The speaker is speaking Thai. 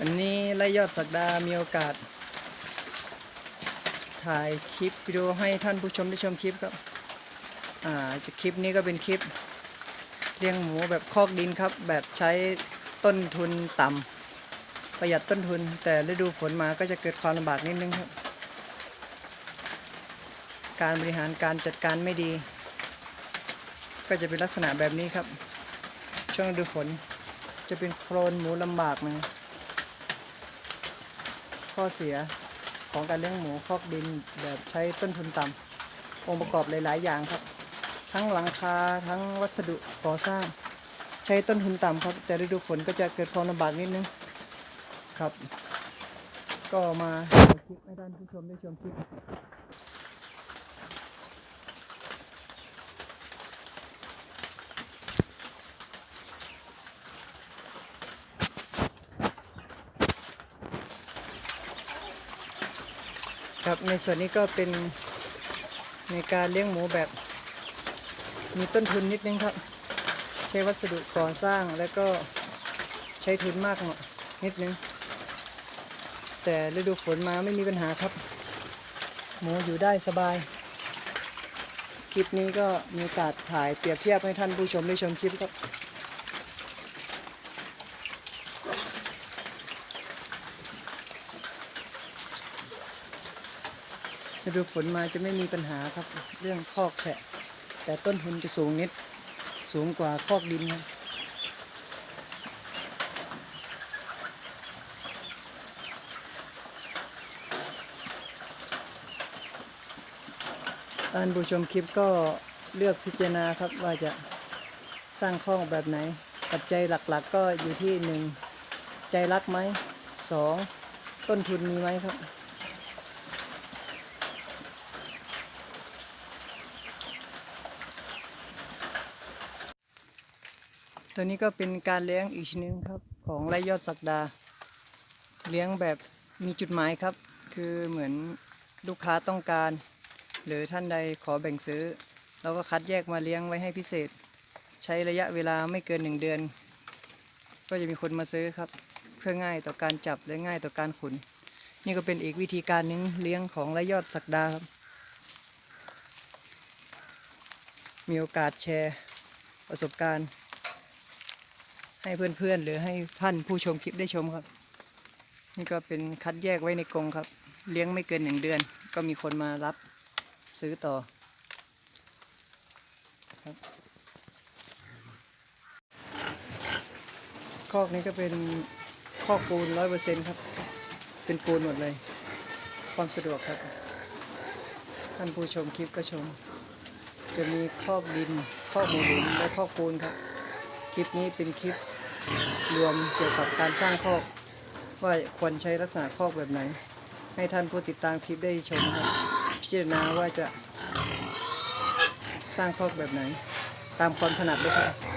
วันนี้ไล่ยอดสักดา มีโอกาส ถ่ายคลิปวิดีโอให้ท่านผู้ชมได้ชมคลิปครับ อ่าจะคลิปนี้ก็เป็นคลิปเลี้ยงหมูแบบคอกดินครับ แบบใช้ต้นทุนต่ำประหยัดต้นทุน แต่ฤดูฝนมาก็จะเกิดความลำบากนิดนึงครับ การบริหารการจัดการไม่ดี ก็จะเป็นลักษณะแบบนี้ครับ ช่วงฤดูฝนจะเป็นโคลนหมูลำบากนะ ข้อเสียของการเลี้ยงหมูคอกดินแบบใช้ต้นทุนต่ำองค์ประกอบหลายๆ อย่างครับ ทั้งหลังคาทั้งวัสดุก่อสร้าง ใช้ต้นทุนต่ำครับ แต่ฤดูฝนก็จะเกิดความลำบากนิดนึงครับ ก็มาถ่ายคลิปให้ท่านผู้ชมได้ชมคลิป ครับในส่วนนี้ก็เป็นในการเลี้ยงหมูแบบ มีต้นทุนนิดนึงครับ ใช้วัสดุก่อสร้างแล้วก็ใช้ทุนมากนิดนึง แต่ฤดูฝนมาไม่มีปัญหาครับ หมูอยู่ได้สบาย คลิปนี้ก็มีโอกาสถ่ายเปรียบเทียบให้ท่านผู้ชมได้ชมคลิปครับ ฤดูฝนมาจะไม่มีปัญหาครับ เรื่องคอกแฉะแต่ต้นทุนจะสูงนิด สูงกว่าคอกดินครับท่านผู้ชมคลิปก็เลือกพิจารณาครับว่าจะสร้างคอกแบบไหน ปัจจัยหลักๆก็อยู่ที่หนึ่งใจรักไหมสองต้นทุนมีไหมครับ ตัวนี้ก็เป็นการเลี้ยงอีกชนิดครับของไรยอดสักดา เลี้ยงแบบมีจุดหมายครับ คือเหมือนลูกค้าต้องการ หรือท่านใดขอแบ่งซื้อ เราก็คัดแยกมาเลี้ยงไว้ให้พิเศษ ใช้ระยะเวลาไม่เกินหนึ่งเดือน ก็จะมีคนมาซื้อครับ เพื่อง่ายต่อการจับและง่ายต่อการขุน นี่ก็เป็นอีกวิธีการหนึงเลี้ยงของไรยอดสักดาครับ มีโอกาสแชร์ประสบการณ์ ให้เพื่อนๆ หรือให้ท่านผู้ชมคลิปได้ชมครับ นี่ก็เป็นคัดแยกไว้ในกรงครับ เลี้ยงไม่เกินหนึ่งเดือน ก็มีคนมารับซื้อต่อครับคอกนี้ก็เป็นคอกปูนร้อยเปอร์เซ็นต์ครับ เป็นปูนหมดเลย ความสะดวกครับ ท่านผู้ชมคลิปก็ชม จะมีคอกดินคอกหมูหลุมและคอกปูนครับ คลิปนี้เป็นคลิป รวมเกี่ยวกับการสร้างคอก ว่าควรใช้ลักษณะคอกแบบไหน ให้ท่านผู้ติดตามคลิปได้ชมครับพิจารณาว่าจะสร้างคอกแบบไหน ตามความถนัดเลยครับ